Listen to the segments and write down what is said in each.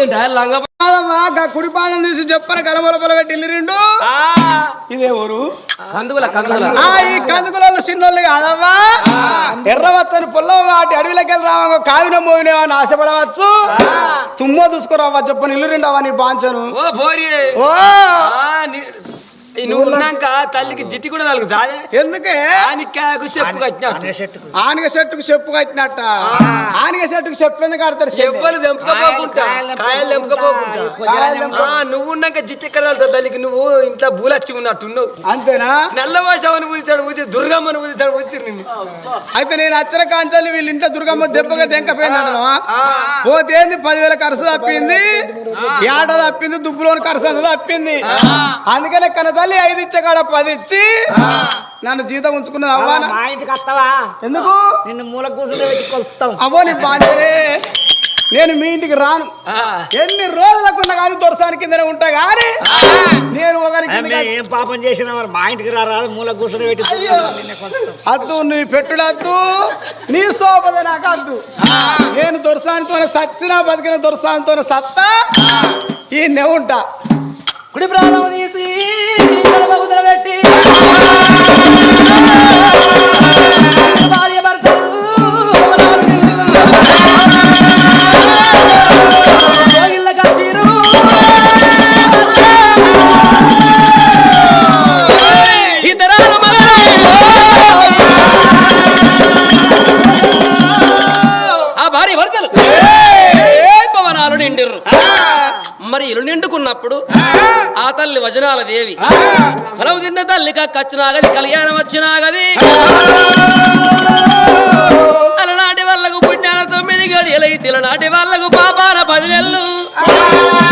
కాలపోయింట లంగ కాదమ్మా గా కుడి పాదం తీసి చెప్పన కలమల పొలగట్టి ఇల్లు రెండు ఇదే ఊరు. కందుగుల కందుగుల. ఆ ఈ కందుకులలో చిన్నోళ్ళు కాదమ్మా. ఎర్రవత్తని పుల్లవ వాటి అడవిలోకి వెళ్ళి రావా కావిన మోగిన ఆశపడవచ్చు. తుమ్మ దూసుకురావా చెప్పని ఇల్లు రెండవా నీ బాంచను. ఓ పోరి. ఓ. ఆ, నీ- ఈ నువ్వు ఉన్నాక తల్లికి జిట్టి కూడా తలుగుతా ఎందుకే? ఆనికాకు చెప్పు కట్టినట్టు. ఆనిగ చెట్టుకు. చెప్పు కట్టినట్ట. ఆనిగ చెట్టుకు చెప్పు ఎందుకు కడతారు చెప్పు? ఎవ్వరు తెంపకపోకుంటా కాయలు తెంపకపోకుంటా ఆ, నువ్వు ఉన్నాక జిట్టి ఎక్కడ తలుగుతావు తల్లికి? నువ్వు ఇంట్లో బూలచ్చి ఉన్నట్టు నువ్వు అంతేనా నల్లవాసవని పూస్తాడు పూసి దుర్గమ్మని పూస్తాడు పూసి నిన్ను. అయితే నేను అచ్చర కాంచాలి వీళ్ళ ఇంట్లో దుర్గమ్మ దెబ్బగా దెంకపోయిందంట పోతే పదివేల ఖర్చు తప్పింది. ఏట తప్పింది? దుబ్బులోని ఖర్చు తప్పింది. అందుకనే కన్న తల్లి ఐదు ఇచ్చే కాడ పది ఇచ్చి నన్ను జీతం ఉంచుకున్నది అవ్వాన? మా ఇంటికి వస్తావా? ఎందుకు? నిన్ను మూల కూర్చుని పెట్టి కొలుస్తాం. అవ్వో నీ బాధ్యరే నేను మీ ఇంటికి రాను. ఎన్ని రోజులకున్నా కానీ దొరసాని కిందనే ఉంటా కానీ నేను ఒకరికి ఏం పాపం చేసినా మా ఇంటికి రాదు మూల కూర్చుని పెట్టి. అద్దు నీ పెట్టుడద్దు నీ సోపద నాకు అద్దు. నేను దొరసానితో సచ్చిన బతికిన దొరసానితో సత్తా. ఈ ఉంటా. కుడి ప్రాణం తీసి కడప కుదర పెట్టి. ఆ భార్య భర్తలు. భవనాలు నిండిర్రు. మరి ఇల్లు నిండుకున్నప్పుడు ఆ. తల్లి వచనాల దేవి. ఫలవు తిన్న తల్లి కచ్చినాగది కళ్యాణం వచ్చినాగది. అలనాటి వాళ్ళకు పుట్టిన తొమ్మిది గడియలై తిలనాటి వాళ్ళకు పాపాన పదివేళ్ళు అమ్మా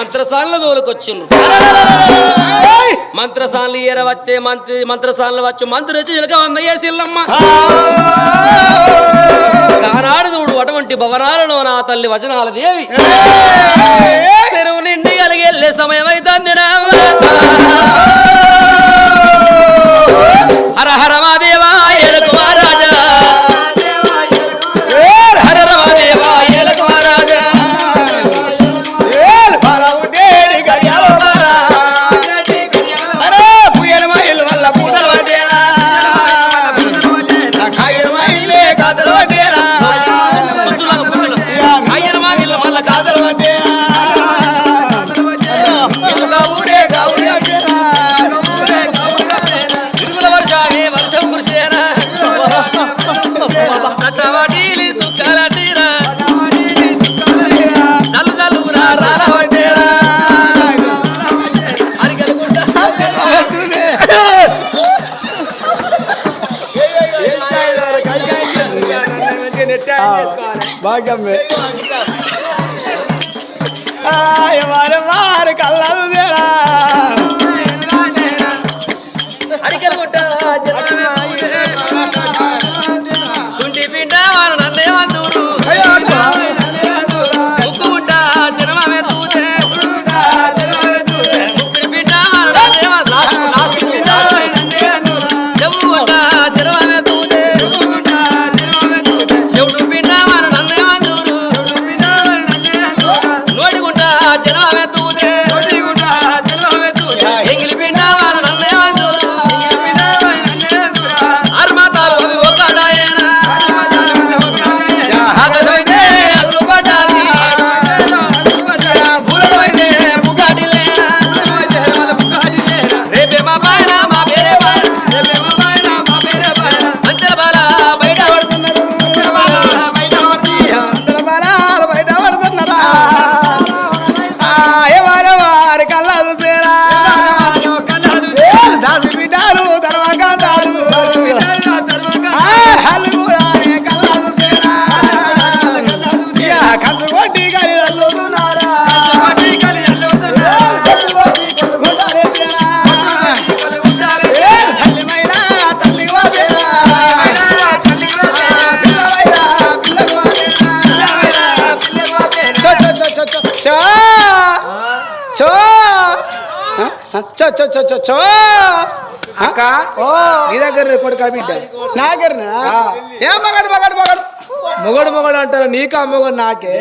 వెళ్ళిపోయి మంత్రసాల దోలుకొచ్చిండ్రు మంత్రసాన్లు ఏర వచ్చే మంత్రి మంత్రసాన్లు వచ్చి మంత్రి వచ్చి చిలక వందయ్యేసిల్లమ్మ కానాడు చూడు అటువంటి భవనాలలో నా తల్లి వచనాల దేవి. చెరువు నిండి కలిగి వెళ్ళే సమయం అవుతుంది హర అక్క నీ దగ్గర కొడుకు బిడ్డ నా దగ్గర ఏ మగడు మగడు మగడు? మొగడు మొగడు అంటారు నీకు మొగడు నాకే.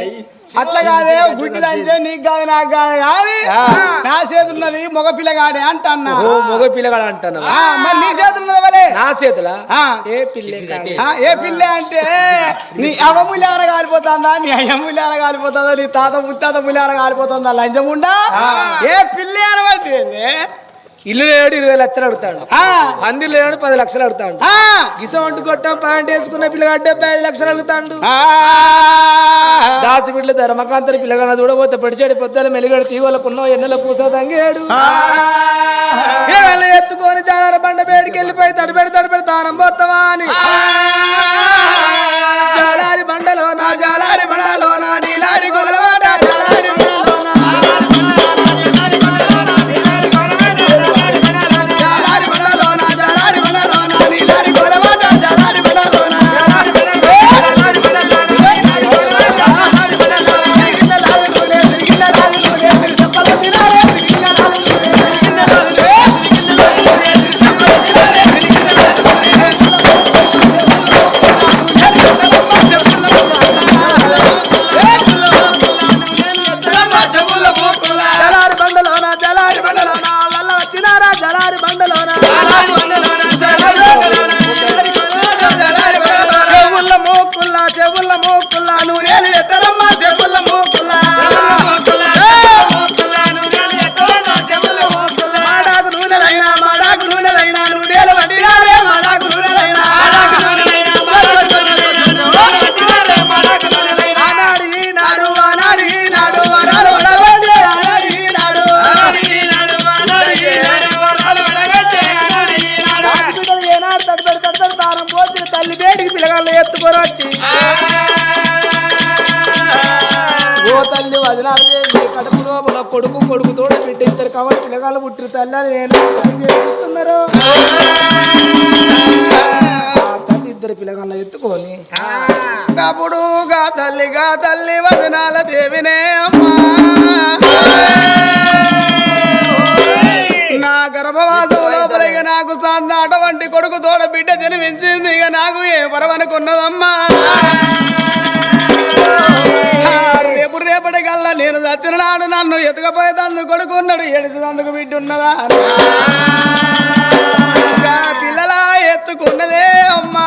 అట్లా కాదే గుడ్డి అంటే నీకు కాదు నాకు కాదు కానీ నా చేతున్నది మగ పిల్లగాడే అంట అన్న మగ పిల్లగాడు అంటాను మరి నీ చేతున్నది వలే నా చేతుల? ఏ పిల్లే ఏ పిల్ల అంటే నీ అవ్వ ముల్లార కాలిపోతుందా నీ అయ్య ముల్లార కాలిపోతుందా నీ తాత ముత్తాత ముల్లార కాలిపోతుందా లంచముండా? ఏ పిల్ల అనబట్టి ఇల్లు లేడు ఇరవై లక్షలు అడుగుతాడు. పందిరు లేడు పది లక్షలు అడుగుతాడు. గిసం వంటు కొట్టాం ప్యాంట్ వేసుకున్న పిల్లగాడు డెబ్బై ఐదు లక్షలు అడుగుతాడు. దాసి బిడ్డలు ధర్మకాంతరి పిల్లగాన చూడబోతే పడిచేడు పొద్దుల మెలిగడు తీగోలకున్న ఎన్నెల పూస తంగేడు ఎత్తుకొని జాలర బండ బేడికి వెళ్ళిపోయి తడిపెడి తడిపెడి తానం పోతావా అని. జాలారి బండలో నా జాలారి బండలో నా నీలారి గొలవాడ. వదిలాదే నీ కడుపులో కొడుకు కొడుకు తోడ బిడ్డ ఇద్దరు కావాలి పిల్లగాలు పుట్టిన తల్లని చేస్తున్నారు. ఇద్దరు పిల్లగాళ్ళ ఎత్తుకొని కప్పుడు గా తల్లి గా వదనాల దేవినే అమ్మా. నా గర్భవాసం లోపలిగా నాకు సాంద అటువంటి కొడుకు తోడ బిడ్డ జన్మించింది ఇక నాకు ఏ పరవనుకున్నదమ్మా రేపటి కల్లా నేను చచ్చినాడు నన్ను ఎదుగపోయేదందు కొడుకు ఉన్నాడు ఏడిచినందుకు బిడ్డ ఉన్నదా పిల్లల ఎత్తుకున్నదే అమ్మా.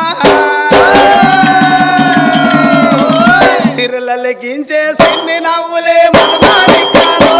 సిరులకించే సిన్ని నవ్వులే మనమానికాలో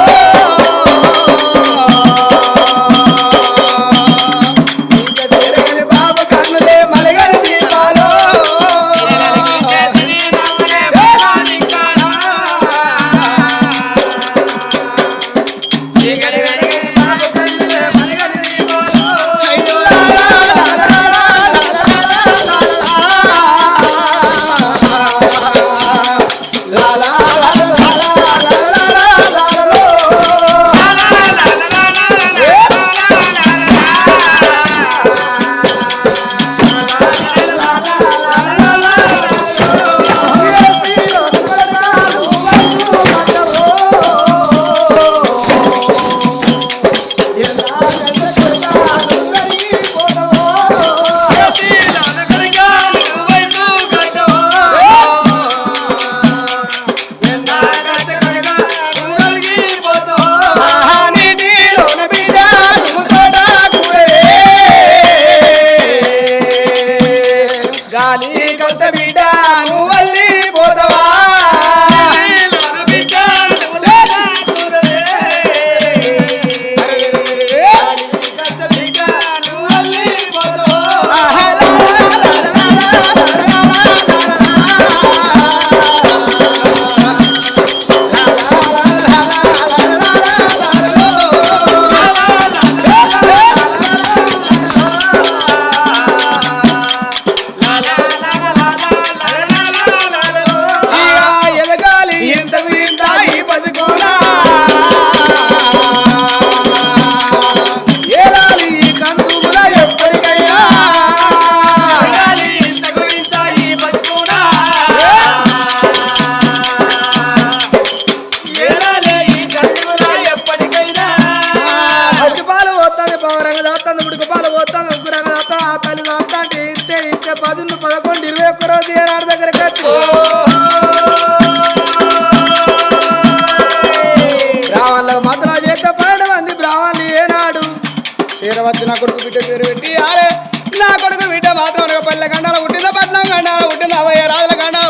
మాత్రం పల్లె గండాల పుట్టిందా పట్నం గండాల పుట్టిందా అవయ్య రాజుల గండాల.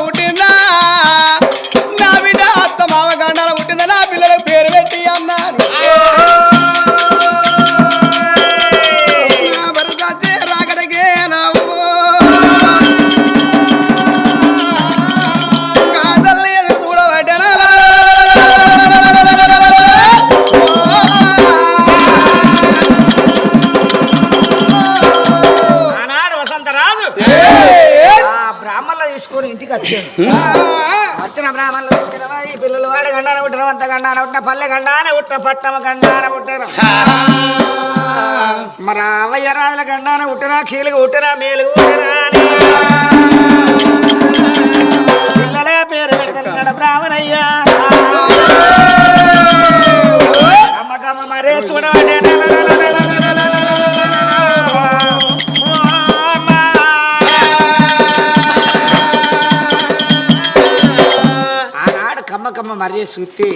పల్లె గండాన ఉట్ట పట్టమ గండాన ఉట్టరా మరి అవయ్య రాజుల గండాన ఉట్టరా కీలుగు ఉట్టరా మేలుగు ఉట్టరా కమ్మ కమ్మ మరే సుత్తి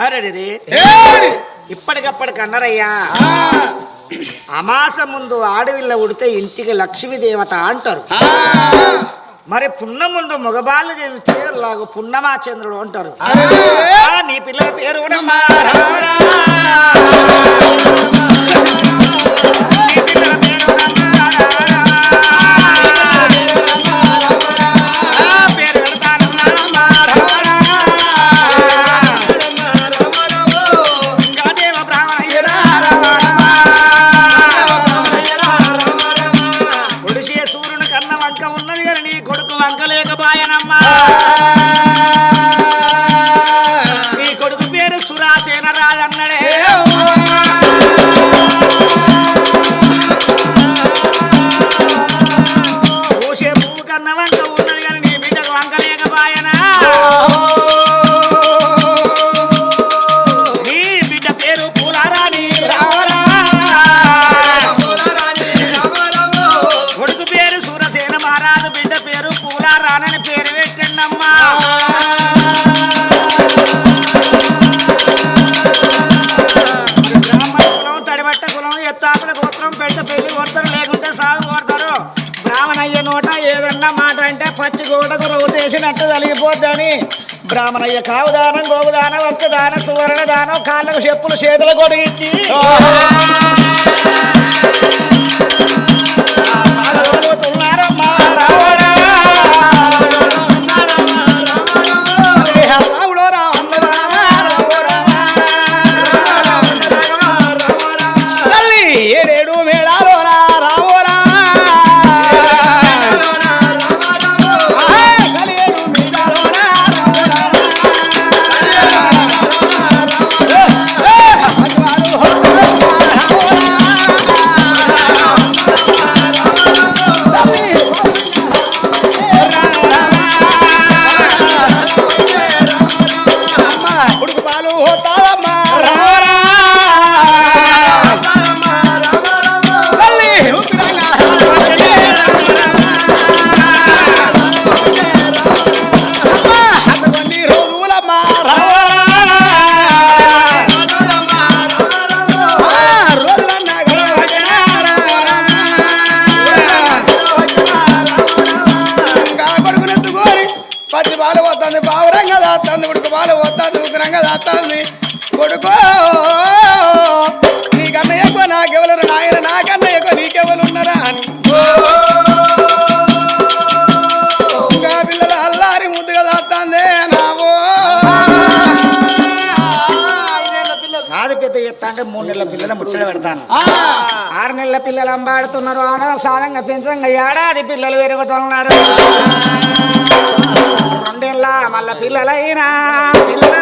అరే ఇప్పటికప్పటికి అన్నారయ్యా. అమాస ముందు ఆడవిల్ల ఉడితే ఇంటికి లక్ష్మీ దేవత అంటారు మరి పున్న ముందు మగబాలు లాగు పున్నమాచంద్రుడు అంటారు. ఆ, నీ పిల్లల పేరు నట్టు తలిగిపోద్దని. బ్రాహ్మణయ్య కావు దానం గోగుదానం వస్త్ర దానం సువర్ణ దానం కాళ్ళకు చెప్పులు చేతులు కొడిగించి. అంటే మూడు నెలల పిల్లలు ముచ్చట పెడతాను. ఆరు నెలల పిల్లలు అంబాడుతున్నారు ఆడ సాధంగా పెంచంగా ఏడాది పిల్లలు పెరుగుతున్నారు. రెండేళ్ళ మళ్ళా పిల్లలైనా పిల్లలన్నా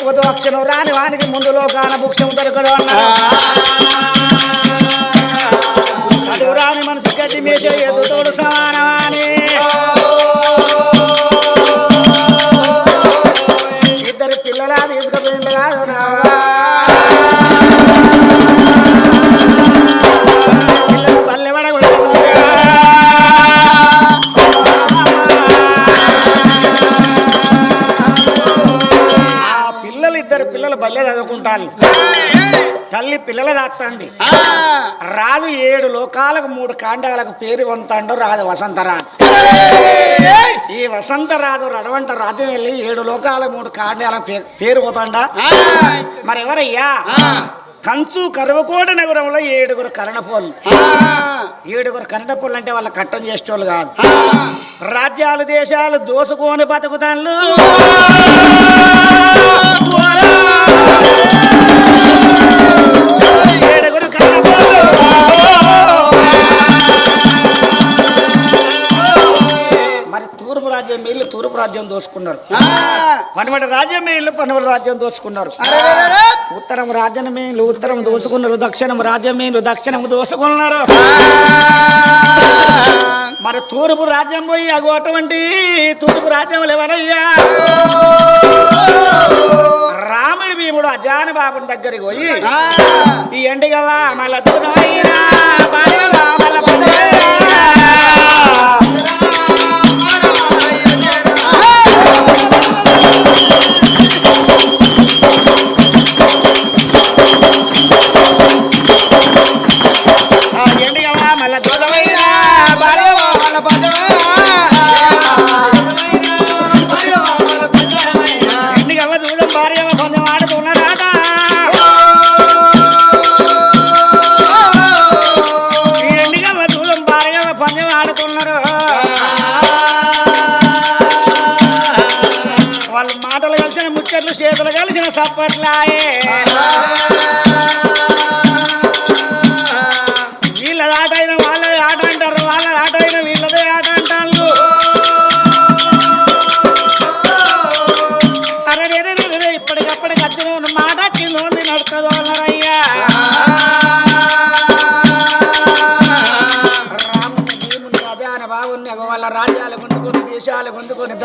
సభలో దున్నపోతూ అక్షరం రాని వానికి ముందులో కాన భుక్షం దొరకడు అన్నారు చదువుకుంటాను తల్లి పిల్లలు దాస్తుంది రాజు ఏడు లోకాలకు మూడు కాండాలకు పేరు పొందుతాడు రాజు వసంతరాజు. ఈ వసంతరాజు రడవంట రాజ్యం వెళ్ళి ఏడు లోకాలకు మూడు కాండాలకు పేరు పోతాడా? మరి ఎవరయ్యా కంచు కరువకోట నగరంలో ఏడుగురు కరణపోలు. ఏడుగురు కన్నడపుల్లు అంటే వాళ్ళ కట్టం చేసేటోళ్ళు కాదు. రాజ్యాలు దేశాలు దోసుకొని బతుకుతాళ్ళు రాజ్యం దోసుకున్నారు. పనమటి రాజ్యం వీళ్ళు పనమటి రాజ్యం దోసుకున్నారు. ఉత్తరం రాజ్యం వీళ్ళు ఉత్తరం దోసుకున్నారు దక్షిణం రాజ్యం వీళ్ళు దక్షిణం దోసుకున్నారు. మరి తూర్పు రాజ్యం పోయి అటువంటి తూర్పు రాజ్యం ఎవరయ్యా రాముడి భీముడు అజాని బాబుని దగ్గరికి పోయి ఈ దూరమైనా బాలవా మళ్ళా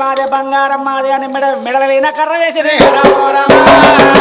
మాదే బంగారం మాదే అని మెడ మెడల వేయినా కర్ర వేసి రామ.